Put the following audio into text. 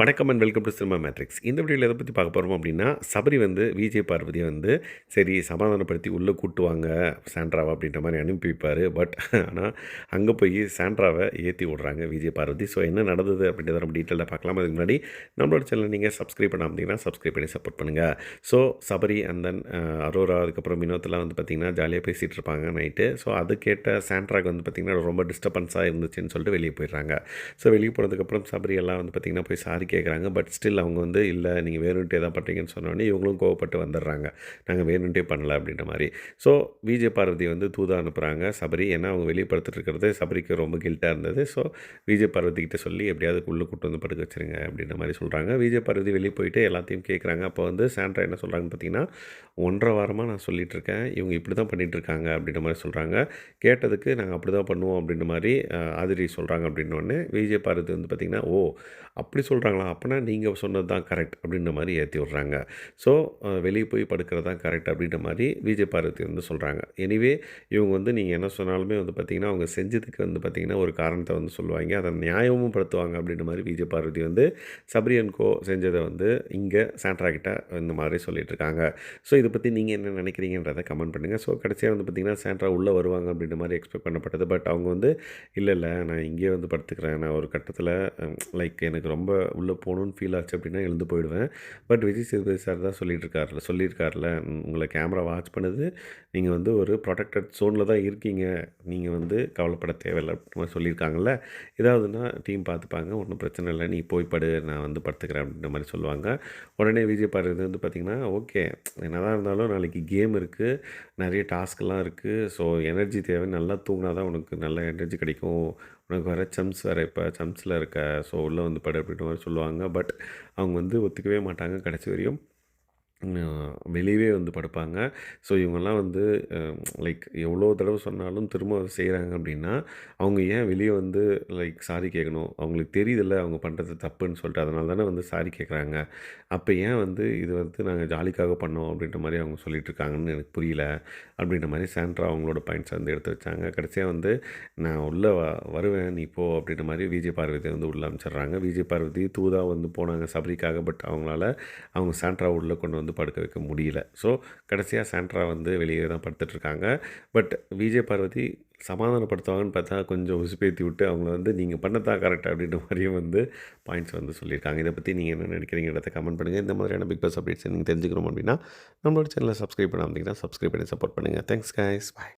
வணக்கம் and welcome to Cinema Matrix இந்த வீடியோவில் எதை பற்றி பார்க்க போகிறோம் அப்படின்னா சபரி வந்து விஜய் பார்வதியை வந்து சரி சமாதானப்படுத்தி உள்ளே கூட்டுவாங்க சாண்ட்ராவை அப்படின்ற மாதிரி அனுப்பி வைப்பார். பட் ஆனால் அங்கே போய் சாண்ட்ராவை ஏற்றி விட்றாங்க விஜய் பார்வதி. ஸோ என்ன நடந்தது அப்படின்றத நம்ம டீட்டெயிலாக பார்க்கலாம். அதுக்கு முன்னாடி நம்மளோட சேனல் நீங்கள் சப்ஸ்கிரைப் பண்ண அப்படின்னா சப்ஸ்கிரைப் பண்ணி சப்போர்ட் பண்ணுங்கள் so Sabari and then Aurora அதுக்கப்புறம் வினோத்லாம் வந்து பார்த்திங்கன்னா ஜாலியாக பேசிகிட்டு இருப்பாங்க நைட்டு ஸோ அது கேட்ட சாண்ட்ராக்கு வந்து பார்த்திங்கன்னா ரொம்ப டிஸ்டர்பன்ஸாக இருந்துச்சுன்னு சொல்லிட்டு வெளியே போயிடுறாங்க. ஸோ வெளியே போனதுக்கப்புறம் சபரி எல்லாம் வந்து பார்த்திங்கன்னா போய் சாரி கேட்குறாங்க. பட் ஸ்டில் அவங்க வந்து இல்லை நீங்கள் வேணுன்ட்டே தான் பண்ணுறீங்கன்னு சொன்னோடனே இவங்களும் கோவப்பட்டு வந்துடுறாங்க. நாங்கள் வேணுன்ட்டே பண்ணல அப்படின்ற மாதிரி. ஸோ விஜய பார்வதி வந்து தூதா அனுப்புகிறாங்க சபரி. ஏன்னா அவங்க வெளிப்படுத்திட்டு இருக்கிறது சபரிக்கு ரொம்ப கில்ட்டாக இருந்தது. ஸோ விஜய பார்வதி கிட்ட சொல்லி எப்படியாவது உள்ளே கூட்டு வந்து படுக்க வச்சுருங்க அப்படின்ற மாதிரி சொல்கிறாங்க விஜய பார்வதி வெளியே போயிட்டு எல்லாத்தையும் கேட்குறாங்க. அப்போ வந்து சாண்ட்ரா என்ன சொல்கிறாங்கன்னு பார்த்தீங்கன்னா ஒன்றரை வாரமாக நான் சொல்லிகிட்டு இருக்கேன். இவங்க இப்படி தான் பண்ணிகிட்டு இருக்காங்க அப்படின்ற மாதிரி சொல்கிறாங்க கேட்டதுக்கு நாங்கள் அப்படி தான் பண்ணுவோம் அப்படின்ற மாதிரி ஆதிரி சொல்கிறாங்க அப்படின்னோடனே விஜய பார்வதி வந்து பார்த்திங்கன்னா ஓ அப்படி சொல்கிறாங்க பண்ணலாம் அப்படின்னா நீங்கள் சொன்னது தான் கரெக்ட் அப்படின்ற மாதிரி ஏற்றி விட்றாங்க. ஸோ வெளியே போய் படுக்கிறது தான் கரெக்ட் அப்படின்ற மாதிரி விஜய் பார்வதி வந்து சொல்கிறாங்க எனிவே இவங்க வந்து நீங்கள் என்ன சொன்னாலுமே வந்து பார்த்திங்கன்னா அவங்க செஞ்சதுக்கு வந்து பார்த்திங்கன்னா ஒரு காரணத்தை வந்து சொல்லுவாங்க. அதை நியாயமும் படுத்துவாங்க அப்படின்ற மாதிரி விஜய் பார்வதி வந்து சபரியன் கோ செஞ்சதை வந்து இங்கே சாண்ட்ராகிட்ட இந்த மாதிரி சொல்லிகிட்ருக்காங்க ஸோ இதை பற்றி நீங்கள் என்ன நினைக்கிறீங்கன்றதை கமெண்ட் பண்ணுங்கள் ஸோ கடைசியாக வந்து பார்த்திங்கன்னா சாண்ட்ரா உள்ளே வருவாங்க அப்படின்ற மாதிரி எக்ஸ்பெக்ட் பண்ணப்பட்டது. பட் அவங்க வந்து இல்லை இல்லை நான் இங்கேயே வந்து படுத்துக்கிறேன். நான் ஒரு கட்டத்தில் லைக் எனக்கு ரொம்ப உள்ள போகணுன்னு ஃபீல் ஆச்சு அப்படின்னா எழுந்து போயிடுவேன். பட் விஜய் சேதுபதி சார் தான் சொல்லிட்டு இருக்காருல சொல்லியிருக்காருல உங்களை கேமரா வாட்ச் பண்ணுது. நீங்கள் வந்து ஒரு ப்ரொடெக்டட் ஜோனில் தான் இருக்கீங்க. நீங்கள் வந்து கவலைப்பட தேவையில்லை அப்படின்னு சொல்லியிருக்காங்கல்ல. ஏதாவதுன்னா டீம் பார்த்துப்பாங்க. ஒன்றும் பிரச்சனை இல்லை. நீ போய் படு நான் வந்து படுத்துக்கிறேன் அப்படின்ற மாதிரி சொல்லுவாங்க. உடனே விஜய் பார்வதி வந்து பார்த்திங்கன்னா ஓகே என்னதான் இருந்தாலும் நாளைக்கு கேம் இருக்குது நிறைய டாஸ்க்லாம் இருக்குது ஸோ எனர்ஜி தேவை. நல்லா தூங்கினா தான் உனக்கு நல்ல எனர்ஜி கிடைக்கும். உனக்கு வர சம்ஸ் வேறு இப்போ சம்ஸில் இருக்க ஸோ உள்ளே வந்து படு அப்படின்ற மாதிரி சொல்லுவாங்க. பட் அவங்க வந்து ஒத்துக்கவே மாட்டாங்க கடைசி வரையும். வெளியவே வந்து படுப்பாங்க. ஸோ இவங்கெல்லாம் வந்து லைக் எவ்வளோ தடவை சொன்னாலும் திரும்ப செய்கிறாங்க அப்படின்னா அவங்க ஏன் வெளியே வந்து லைக் சாரி கேட்கணும் அவங்களுக்கு தெரியுதில்ல அவங்க பண்ணுறது தப்புன்னு சொல்லிட்டு. அதனால தானே வந்து சாரி கேட்குறாங்க அப்போ ஏன் வந்து இது வந்து நாங்கள் ஜாலிக்காக பண்ணோம் அப்படின்ற மாதிரி அவங்க சொல்லிட்டு இருக்காங்கன்னு எனக்கு புரியல. அப்படின்ற மாதிரி சாண்ட்ரா அவங்களோட பாயிண்ட்ஸ் வந்து எடுத்து வச்சாங்க. கடைசியாக வந்து நான் உள்ளே வ வருவேன் நீ போ அப்படின்ற மாதிரி விஜய் பார்வதி வந்து உள்ளே அமைச்சிடுறாங்க. விஜய் பார்வதி தூதா வந்து போனாங்க சபரிக்காக பட் அவங்களால அவங்க சாண்ட்ரா உள்ளே கொண்டு வந்து படுக்க வைக்க முடியல. ஸோ கடைசியாக சாண்ட்ரா வந்து வெளியே தான் படுத்துட்ருக்காங்க. பட் விஜய் பார்வதி சமாதானப்படுத்துவாங்கன்னு பார்த்தா கொஞ்சம் உசுப்பேத்தி விட்டு அவங்கள வந்து நீங்கள் பண்ணதான் கரெக்ட் அப்படின்ற மாதிரியும் வந்து பாயிண்ட்ஸ் வந்து சொல்லியிருக்காங்க. இதை பற்றி நீங்கள் என்ன நினைக்கிறீங்கிறத கமெண்ட் பண்ணுங்கள் இந்த மாதிரியான பிக் பாஸ் அப்டேட்ஸ் நீங்கள் தெரிஞ்சுக்கணும் அப்படின்னா நம்மளோட சேனலை சப்ஸ்கிரைப் பண்ணாமல் சப்ஸ்கிரைப் பண்ணி சப்போர்ட் பண்ணுங்கள் தேங்க்ஸ் கைஸ் பாய்